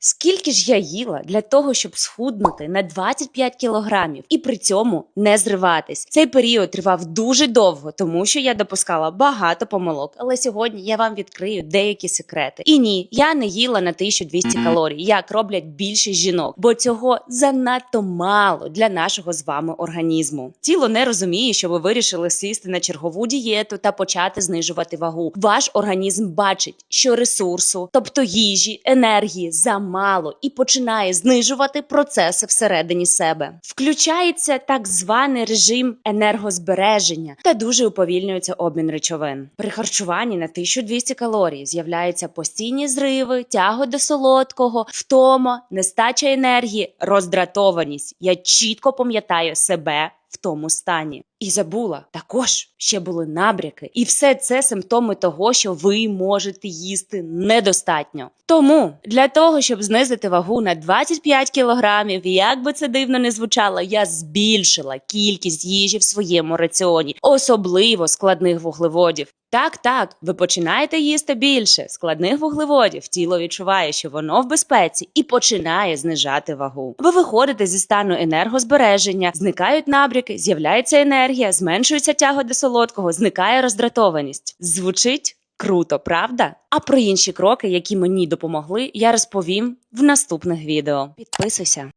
Скільки ж я їла для того, щоб схуднути на 25 кілограмів і при цьому не зриватись? Цей період тривав дуже довго, тому що я допускала багато помилок. Але сьогодні я вам відкрию деякі секрети. І ні, я не їла на 1200 калорій, як роблять більшість жінок, бо цього занадто мало для нашого з вами організму. Тіло не розуміє, що ви вирішили сісти на чергову дієту та почати знижувати вагу. Ваш організм бачить, що ресурсу, тобто їжі, енергії, замало і починає знижувати процеси всередині себе. Включається так званий режим енергозбереження та дуже уповільнюється обмін речовин. При харчуванні на 1200 калорій з'являються постійні зриви, тяго до солодкого, втома, нестача енергії, роздратованість. Я чітко пам'ятаю себе. В тому стані і забула також ще були набряки, і все це симптоми того, що ви можете їсти недостатньо. Тому для того, щоб знизити вагу на 25 кілограмів, як би це дивно не звучало, я збільшила кількість їжі в своєму раціоні, особливо складних вуглеводів. Так, так, ви починаєте їсти більше складних вуглеводів. Тіло відчуває, що воно в безпеці, і починає знижати вагу. Ви виходите зі стану енергозбереження, зникають набряки, з'являється енергія, зменшується тяга до солодкого, зникає роздратованість. Звучить круто, правда? А про інші кроки, які мені допомогли, я розповім в наступних відео. Підписуйся.